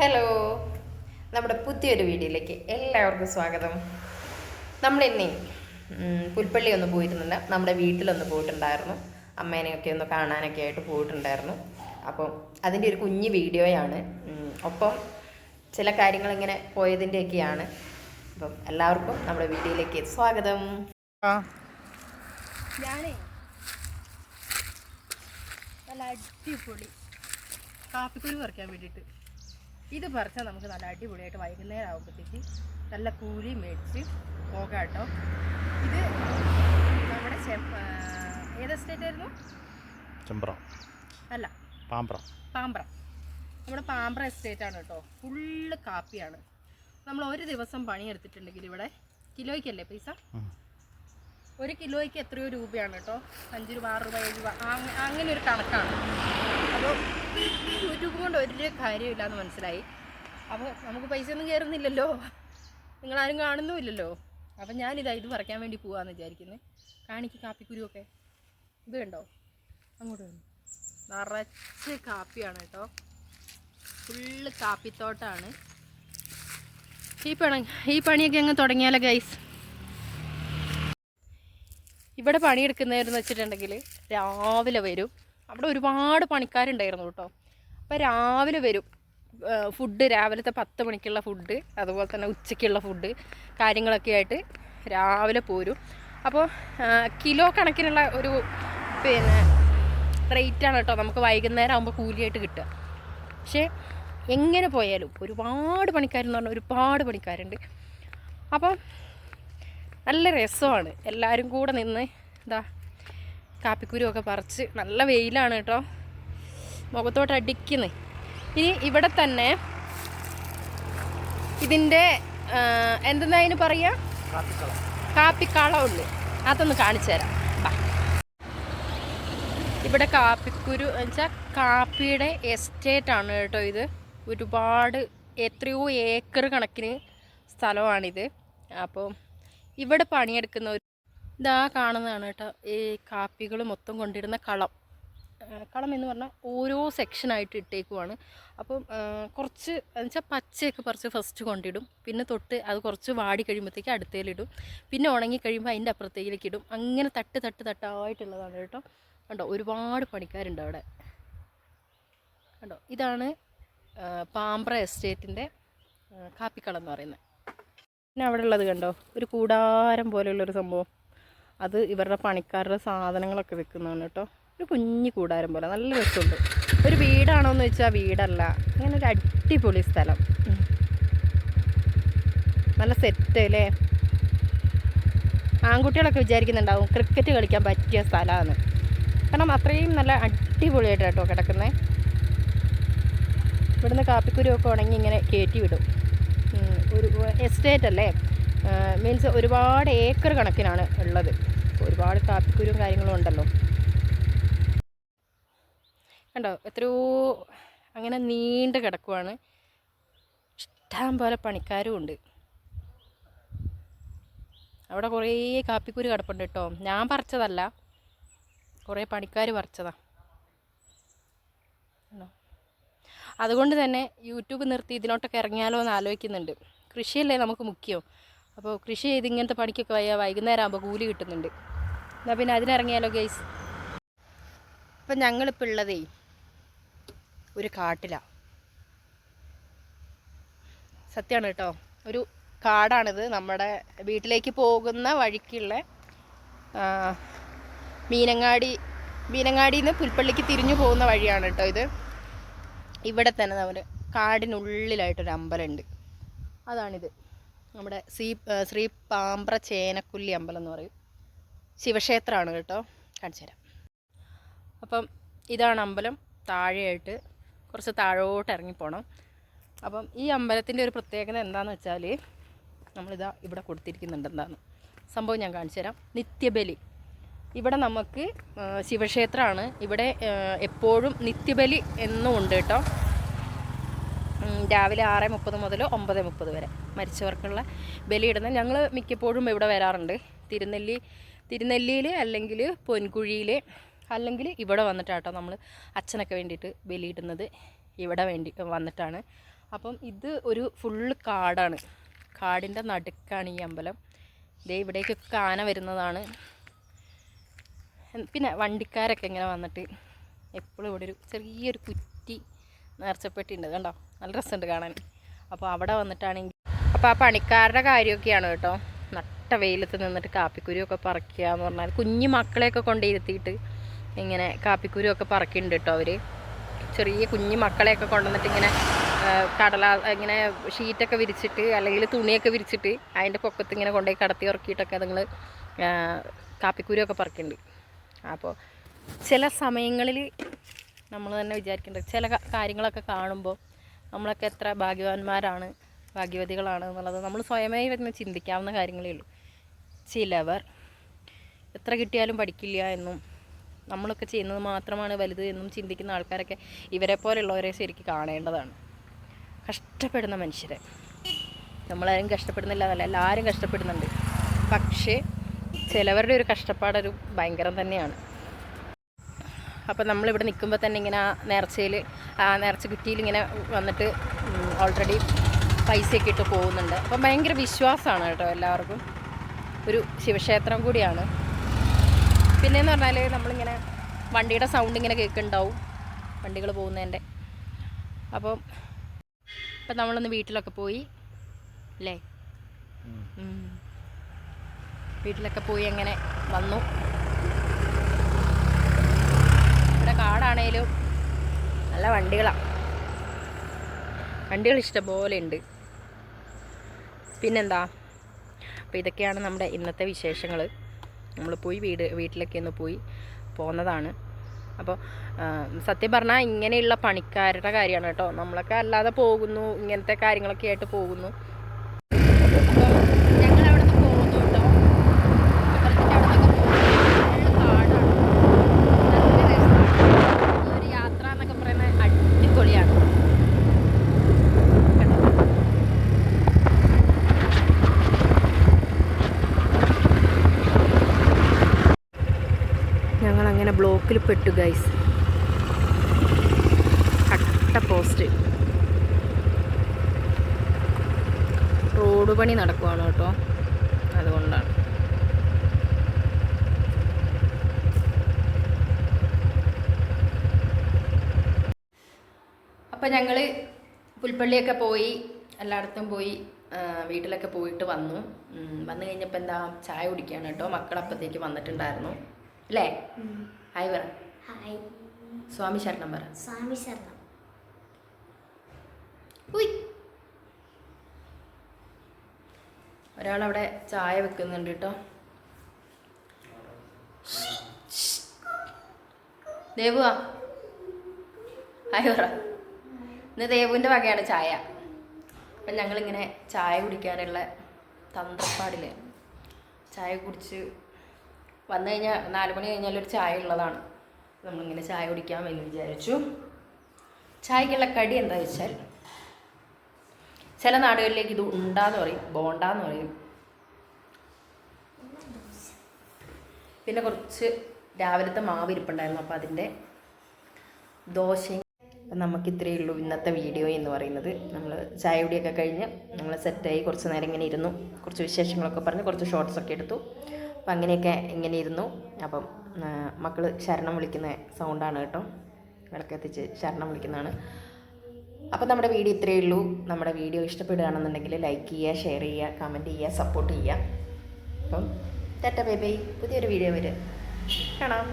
Hello നമ്മുടെ പുതിയൊരു വീഡിയോയിലേക്ക് എല്ലാവർക്കും സ്വാഗതം. നമ്മളിന്നേ ഇന്നി പുൽപ്പള്ളി ഒന്ന് പോയിരുന്നില്ല. നമ്മുടെ വീട്ടിലൊന്ന് പോയിട്ടുണ്ടായിരുന്നു. അമ്മേനെയൊക്കെ ഒന്ന് കാണാനൊക്കെ ആയിട്ട് പോയിട്ടുണ്ടായിരുന്നു. അപ്പം അതിന്റെ ഒരു കുഞ്ഞു വീഡിയോയാണ്. ഒപ്പം ചില കാര്യങ്ങൾ ഇങ്ങനെ പോയതിന്റെയൊക്കെയാണ്. അപ്പം എല്ലാവർക്കും നമ്മുടെ വീഡിയോയിലേക്ക് സ്വാഗതം. ഞാനേ നല്ല അടിപൊളി. കാപ്പിക്കുരു പറിക്കാൻ വേണ്ടിയിട്ട്. ഇത് പറിച്ചാൽ നമുക്ക് നല്ല അടിപൊളിയായിട്ട് വൈകുന്നേരം ആകുമ്പോഴത്തേക്ക് നല്ല കൂലി മേടിച്ച് പോകാം കേട്ടോ ഇത് നമ്മുടെ ഏത് എസ്റ്റേറ്റ് ആയിരുന്നു? ചെമ്പ്ര. അല്ല. പാമ്പ്ര. പാമ്പ്ര. നമ്മുടെ പാമ്പ്ര എസ്റ്റേറ്റ് ആണ് കേട്ടോ. ഫുള്ള് കാപ്പിയാണ്. നമ്മൾ ഒരു ദിവസം പണിയെടുത്തിട്ടുണ്ടെങ്കിൽ ഇവിടെ കിലോയ്ക്കല്ലേ പൈസ. ഒരു കിലോയ്ക്ക് എത്രയോ രൂപയാണ് കേട്ടോ. അഞ്ച് രൂപ ആറ് രൂപ ഏഴ് രൂപ. അങ്ങനെ ഒരു കണക്കാണ്. അപ്പോൾ യൂട്യൂബ് കൊണ്ട് ഒരു കാര്യമില്ല എന്ന് മനസ്സിലായി. അപ്പോൾ നമുക്ക് പൈസ ഒന്നും കയറുന്നില്ലല്ലോ നിങ്ങളാരും കാണുന്നുമില്ലല്ലോ. അപ്പം ഞാനിതാ ഇത് പറിക്കാൻ വേണ്ടി പോവാന്ന് വിചാരിക്കുന്നത് കാണിക്ക് കാപ്പിക്കുരുവൊക്കെ. ഇത് കണ്ടോ? അങ്ങോട്ട് വന്നു. നിറച്ച് കാപ്പിയാണ് കേട്ടോ. ഫുള്ള് കാപ്പിത്തോട്ടാണ്. ഈ പണി ഈ പണിയൊക്കെ അങ്ങ് തുടങ്ങിയാലോ ഗൈസ്? ഇവിടെ പണിയെടുക്കുന്നവരെന്ന് വെച്ചിട്ടുണ്ടെങ്കിൽ രാവിലെ വരും. അവിടെ ഒരുപാട് പണിക്കാരുണ്ടായിരുന്നു കേട്ടോ. അപ്പോൾ രാവിലെ വരും. ഫുഡ് രാവിലത്തെ പത്ത് മണിക്കുള്ള ഫുഡ് അതുപോലെ തന്നെ ഉച്ചയ്ക്കുള്ള ഫുഡ് കാര്യങ്ങളൊക്കെ ആയിട്ട് രാവിലെ പോരും. അപ്പോൾ കിലോ കണക്കിനുള്ള ഒരു പിന്നെ റേറ്റാണ് കേട്ടോ നമുക്ക് വൈകുന്നേരം ആകുമ്പോൾ കൂലിയായിട്ട് കിട്ടുക. പക്ഷേ എങ്ങനെ പോയാലും ഒരുപാട് പണിക്കാരെന്ന് പറഞ്ഞാൽ ഒരുപാട് പണിക്കാരുണ്ട്. അപ്പം നല്ല രസമാണ്. എല്ലാവരും കൂടെ നിന്ന് ഇതാ കാപ്പിക്കുരുമൊക്കെ പറിച്ച് നല്ല വെയിലാണ് കേട്ടോ. മുഖത്തോട്ട് അടിക്കുന്നത് ഇനി ഇവിടെ തന്നെ ഇതിന്റെ എന്തെന്നാ അതിന് പറയുക കാപ്പിക്കളമുണ്ട് അതൊന്ന് കാണിച്ചു തരാം. ഇവിടെ കാപ്പിക്കുരു വെച്ചാൽ കാപ്പിയുടെ എസ്റ്റേറ്റ് ആണ് കേട്ടോ ഇത്. ഒരുപാട് എത്രയോ ഏക്കർ കണക്കിന് സ്ഥലമാണിത്. അപ്പോൾ ഇവിടെ പണിയെടുക്കുന്ന ഒരു ഇതാ കാണുന്നതാണ് കേട്ടോ. ഈ കാപ്പികൾ മൊത്തം കൊണ്ടിരുന്ന കളം. കളം എന്ന് പറഞ്ഞാൽ ഓരോ സെക്ഷനായിട്ട് ഇട്ടേക്കുവാണ്. അപ്പം കുറച്ച് എന്നുവെച്ചാൽ പച്ചയൊക്കെ പറിച്ച് ഫസ്റ്റ് കൊണ്ടിടും. പിന്നെ തൊട്ട് അത് കുറച്ച് വാടി കഴിയുമ്പോഴത്തേക്ക് അടുത്തേലിടും. പിന്നെ ഉണങ്ങി കഴിയുമ്പോൾ അതിന്റെ അപ്പുറത്തേക്ക് ഇടും അങ്ങനെ തട്ട് തട്ട് തട്ടായിട്ടുള്ളതാണ് കേട്ടോ. കണ്ടോ ഒരുപാട് പണിക്കാരുണ്ട് അവിടെ. കണ്ടോ ഇതാണ് പാമ്പ്ര എസ്റ്റേറ്റിന്റെ കാപ്പിക്കളം എന്ന് പറയുന്നത്. പിന്നെ അവിടെ ഉള്ളത് കണ്ടോ? ഒരു കൂടാരം പോലെയുള്ളൊരു സംഭവം. അത് ഇവരുടെ പണിക്കാരുടെ സാധനങ്ങളൊക്കെ വെക്കുന്നതാണ് കേട്ടോ. ഒരു കുഞ്ഞു കൂടാരം പോലെ നല്ല രസമുണ്ട്. ഒരു വീടാണോ എന്ന് വെച്ചാൽ വീടല്ല. അങ്ങനെ ഒരു അടിപൊളി സ്ഥലം. നല്ല സെറ്റ് അല്ലേ? ആൺകുട്ടികളൊക്കെ വിചാരിക്കുന്നുണ്ടാവും ക്രിക്കറ്റ് കളിക്കാൻ പറ്റിയ സ്ഥലമാണ്. കാരണം അത്രയും നല്ല അടിപൊളിയായിട്ട് കേട്ടോ കിടക്കുന്നത് ഇവിടുന്ന് കാപ്പിക്കുരുമൊക്കെ ഉണങ്ങി ഇങ്ങനെ കയറ്റി വിടും. എസ്റ്റേറ്റ് അല്ലേ? മീൻസ് ഒരുപാട് ഏക്കർ കണക്കിനാണ് ഉള്ളത്. ഒരുപാട് കാപ്പിക്കുരും കാര്യങ്ങളും ഉണ്ടല്ലോ. കണ്ടോ? എത്രയോ അങ്ങനെ നീണ്ട് കിടക്കുവാണ്. ഇഷ്ടം പോലെ പണിക്കാരും ഉണ്ട്. അവിടെ കുറേ കാപ്പിക്കുരു കിടപ്പുണ്ട് കേട്ടോ. ഞാൻ പറിച്ചതല്ല. കുറേ പണിക്കാർ പറിച്ചതാ. കണ്ടോ? അതുകൊണ്ട് തന്നെ യൂട്യൂബ് നിർത്തി ഇതിലോട്ടൊക്കെ ഇറങ്ങിയാലോ എന്ന് ആലോചിക്കുന്നുണ്ട്. കൃഷിയല്ലേ നമുക്ക് മുഖ്യം. അപ്പോൾ കൃഷി ചെയ്ത് ഇങ്ങനത്തെ പണിക്കൊക്കെ വയ്യ വൈകുന്നേരം ആകുമ്പോൾ കൂലി കിട്ടുന്നുണ്ട്. എന്നാൽ പിന്നെ അതിനിറങ്ങിയാലോ ഗൈസ് അപ്പം ഞങ്ങളിപ്പോൾ ഉള്ളതേ ഒരു കാട്ടിലാണ് സത്യമാണ് കേട്ടോ. ഒരു കാടാണിത്. നമ്മുടെ വീട്ടിലേക്ക് പോകുന്ന വഴിക്കുള്ള മീനങ്ങാടി മീനങ്ങാടിയിൽ നിന്ന് പുൽപ്പള്ളിക്ക് തിരിഞ്ഞു പോകുന്ന വഴിയാണ് കേട്ടോ ഇത്. ഇവിടെ തന്നെ നമ്മുടെ കാടിനുള്ളിലായിട്ടൊരു അമ്പലമുണ്ട് അതാണിത്. നമ്മുടെ ശ്രീ ശ്രീ പാമ്പ്ര ചേനക്കുല്ലി അമ്പലം എന്ന് പറയും. ശിവക്ഷേത്രമാണ് കേട്ടോ. കാണിച്ചു തരാം. അപ്പം ഇതാണ് അമ്പലം. താഴെയായിട്ട് കുറച്ച് താഴോട്ട് ഇറങ്ങിപ്പോണം. അപ്പം ഈ അമ്പലത്തിന്റെ ഒരു പ്രത്യേകത എന്താണെന്ന് വെച്ചാൽ നമ്മളിതാ ഇവിടെ കൊടുത്തിരിക്കുന്നുണ്ട് എന്താണ് സംഭവം ഞാൻ കാണിച്ചു തരാം. നിത്യബലി. ഇവിടെ നമുക്ക് ശിവക്ഷേത്രമാണ്. ഇവിടെ എപ്പോഴും നിത്യബലി എന്നും ഉണ്ട് കേട്ടോ. രാവിലെ ആറ് മുപ്പത് മുതൽ ഒമ്പത് മുപ്പത് വരെ മരിച്ചവർക്കുള്ള ബലിയിടുന്ന ഞങ്ങൾ മിക്കപ്പോഴും ഇവിടെ വരാറുണ്ട്. തിരുനെല്ലി തിരുനെല്ലിയിൽ അല്ലെങ്കിൽ പൊൻകുഴിയിൽ അല്ലെങ്കിൽ ഇവിടെ വന്നിട്ടാട്ടോ നമ്മൾ അച്ഛനൊക്കെ വേണ്ടിയിട്ട് ബലിയിടുന്നത്. ഇവിടെ വേണ്ടി വന്നിട്ടാണ്. അപ്പം ഇത് ഒരു ഫുള്ള് കാടാണ്. കാടിന്റെ നടുക്കാണ് ഈ അമ്പലം. ദേ ഇവിടേക്കൊക്കെ ആന വരുന്നതാണ്. പിന്നെ വണ്ടിക്കാരൊക്കെ ഇങ്ങനെ വന്നിട്ട് എപ്പോഴും ഇവിടെ ഒരു ചെറിയൊരു കുറ്റി നേർച്ചപ്പെട്ടിട്ടുണ്ട്. കണ്ടോ? നല്ല രസമുണ്ട് കാണാൻ. അപ്പോൾ അവിടെ വന്നിട്ടാണെങ്കിൽ അപ്പോൾ ആ പണിക്കാരുടെ കാര്യമൊക്കെയാണ് കേട്ടോ. നട്ട വെയിലത്ത് നിന്നിട്ട് കാപ്പിക്കുരുവൊക്കെ പറിക്കുക എന്ന് പറഞ്ഞാൽ കുഞ്ഞു മക്കളെയൊക്കെ കൊണ്ടിരുത്തിയിട്ട് ഇങ്ങനെ കാപ്പിക്കുരുവൊക്കെ പറിക്കുന്നുണ്ട് കേട്ടോ അവർ ചെറിയ കുഞ്ഞു മക്കളെയൊക്കെ കൊണ്ടുവന്നിട്ട് ഇങ്ങനെ കടല ഇങ്ങനെ ഷീറ്റൊക്കെ വിരിച്ചിട്ട് അല്ലെങ്കിൽ തുണിയൊക്കെ വിരിച്ചിട്ട് അതിന്റെ പൊക്കത്ത് ഇങ്ങനെ കൊണ്ടുപോയി കടത്തി ഉറക്കിയിട്ടൊക്കെ നിങ്ങൾ കാപ്പിക്കുരുവൊക്കെ പറിക്കുന്നുണ്ട്. അപ്പോൾ ചില സമയങ്ങളിൽ നമ്മൾ തന്നെ വിചാരിക്കേണ്ടത് ചില കാര്യങ്ങളൊക്കെ കാണുമ്പോൾ നമ്മളൊക്കെ എത്ര ഭാഗ്യവാന്മാരാണ് ഭാഗ്യവതികളാണ് എന്നുള്ളത് നമ്മൾ സ്വയമേ വരുന്ന ചിന്തിക്കാവുന്ന കാര്യങ്ങളേ ഉള്ളൂ. ചിലവർ എത്ര കിട്ടിയാലും പഠിക്കില്ല എന്നും നമ്മളൊക്കെ ചെയ്യുന്നത് മാത്രമാണ് വലുത് എന്നും ചിന്തിക്കുന്ന ആൾക്കാരൊക്കെ ഇവരെ പോലെയുള്ളവരെ ശരിക്കും കാണേണ്ടതാണ്. കഷ്ടപ്പെടുന്ന മനുഷ്യരെ. നമ്മളാരും കഷ്ടപ്പെടുന്നില്ല എന്നല്ല എല്ലാവരും കഷ്ടപ്പെടുന്നുണ്ട്. പക്ഷേ ചിലവരുടെ ഒരു കഷ്ടപ്പാടൊരു ഭയങ്കരം തന്നെയാണ്. അപ്പം നമ്മളിവിടെ നിൽക്കുമ്പോൾ തന്നെ ഇങ്ങനെ ആ നേർച്ചയിൽ ആ നേർച്ച കിട്ടിയിൽ ഇങ്ങനെ വന്നിട്ട് ഓൾറെഡി പൈസയൊക്കെ ഇട്ട് പോകുന്നുണ്ട്. അപ്പം ഭയങ്കര വിശ്വാസമാണ് കേട്ടോ എല്ലാവർക്കും. ഒരു ശിവക്ഷേത്രം കൂടിയാണ്. പിന്നെയെന്ന് പറഞ്ഞാൽ നമ്മളിങ്ങനെ വണ്ടിയുടെ സൗണ്ട് ഇങ്ങനെ കേൾക്കുന്നുണ്ടാവും വണ്ടികൾ പോകുന്നതിന്റെ അപ്പം ഇപ്പം നമ്മളൊന്ന് വീട്ടിലൊക്കെ പോയി അല്ലേ? വീട്ടിലൊക്കെ പോയി അങ്ങനെ വന്നു ഇവിടെ കാടാണേലും നല്ല വണ്ടികളാണ്. വണ്ടികൾ ഇഷ്ടംപോലെ ഉണ്ട്. പിന്നെന്താ? അപ്പോൾ ഇതൊക്കെയാണ് നമ്മുടെ ഇന്നത്തെ വിശേഷങ്ങൾ നമ്മൾ പോയി വീട് വീട്ടിലൊക്കെ ഒന്ന് പോയി പോന്നതാണ്. അപ്പോൾ സത്യം പറഞ്ഞാൽ ഇങ്ങനെയുള്ള പണിക്കാരുടെ കാര്യമാണ് കേട്ടോ. നമ്മളൊക്കെ അല്ലാതെ പോകുന്നു ഇങ്ങനത്തെ കാര്യങ്ങളൊക്കെ ആയിട്ട് പോകുന്നു അപ്പോൾ ഞങ്ങൾ അവിടെ നിന്ന് പോകുന്നു കേട്ടോ അമ്പലത്തിന്റെ അവിടെ നിന്നൊക്കെ പോകുന്നു ഫുള്ള് കാടാണ് നല്ല രസമാണ് ഈ ഒരു യാത്ര എന്നൊക്കെ പറയുന്നത് അടിപൊളിയാണ് കണ്ടോ? ഞങ്ങൾ അങ്ങനെ ബ്ലോക്കിൽ പെട്ടു ഗൈസ് കട്ട പോസ്റ്റ് റോഡ് പണി നടക്കുവാണ് കേട്ടോ. അതുകൊണ്ടാണ്. അപ്പം ഞങ്ങൾ പുൽപ്പള്ളിയൊക്കെ പോയി എല്ലായിടത്തും പോയി വീട്ടിലൊക്കെ പോയിട്ട് വന്നു. വന്നു കഴിഞ്ഞപ്പോൾ എന്താ ചായ കുടിക്കുകയാണ് കേട്ടോ. മക്കളപ്പത്തേക്ക് വന്നിട്ടുണ്ടായിരുന്നു. അല്ലേ? ഹായ് പറ. ഹായ്. സ്വാമി ശരണം പറ. സ്വാമി ശരണം. ഉയ്. ഒരാളവിടെ ചായ വെക്കുന്നുണ്ട് കേട്ടോ ദേവുവാ. ഹായ് പറ. ഇന്ന് ദേവുവിന്റെ വകയാണ് ചായ. അപ്പം ഞങ്ങളിങ്ങനെ ചായ കുടിക്കാനുള്ള തന്ത്രപ്പാടിൽ ചായ കുടിച്ച് വന്നു കഴിഞ്ഞാൽ നാല് മണി കഴിഞ്ഞാൽ ഒരു ചായ ഉള്ളതാണ്. നമ്മളിങ്ങനെ ചായ കുടിക്കാൻ എന്ന് വിചാരിച്ചു. ചായക്കുള്ള കടി എന്താ വെച്ചാൽ ചില നാടുകളിലേക്ക് ഇത് ഉണ്ടാന്ന് പറയും ബോണ്ടാന്ന് പറയും. പിന്നെ കുറച്ച് രാവിലത്തെ മാവ് ഇരിപ്പുണ്ടായിരുന്നു അപ്പോൾ അതിന്റെ അപ്പം നമുക്ക് ഇത്രയേ ഉള്ളൂ ഇന്നത്തെ വീഡിയോ എന്ന് പറയുന്നത്. നമ്മൾ ചായ കുടിയൊക്കെ കഴിഞ്ഞ് നമ്മൾ സെറ്റായി കുറച്ച് നേരം ഇങ്ങനെ ഇരുന്നു. കുറച്ച് വിശേഷങ്ങളൊക്കെ പറഞ്ഞ് കുറച്ച് ഷോർട്സ് ഒക്കെ എടുത്തു. അപ്പം അങ്ങനെയൊക്കെ ഇങ്ങനെ ഇരുന്നു. അപ്പം മക്കൾ ശരണം വിളിക്കുന്ന സൗണ്ടാണ് കേട്ടോ. വിളക്കെത്തിച്ച് ശരണം വിളിക്കുന്നതാണ്. അപ്പം നമ്മുടെ വീഡിയോ ഇത്രയേ ഉള്ളൂ. നമ്മുടെ വീഡിയോ ഇഷ്ടപ്പെടുകയാണെന്നുണ്ടെങ്കിൽ ലൈക്ക് ചെയ്യുക ഷെയർ ചെയ്യുക കമന്റ് ചെയ്യുക സപ്പോർട്ട് ചെയ്യുക. അപ്പം ടാറ്റ ബൈ ബൈ. പുതിയൊരു വീഡിയോ വരെ കാണാം.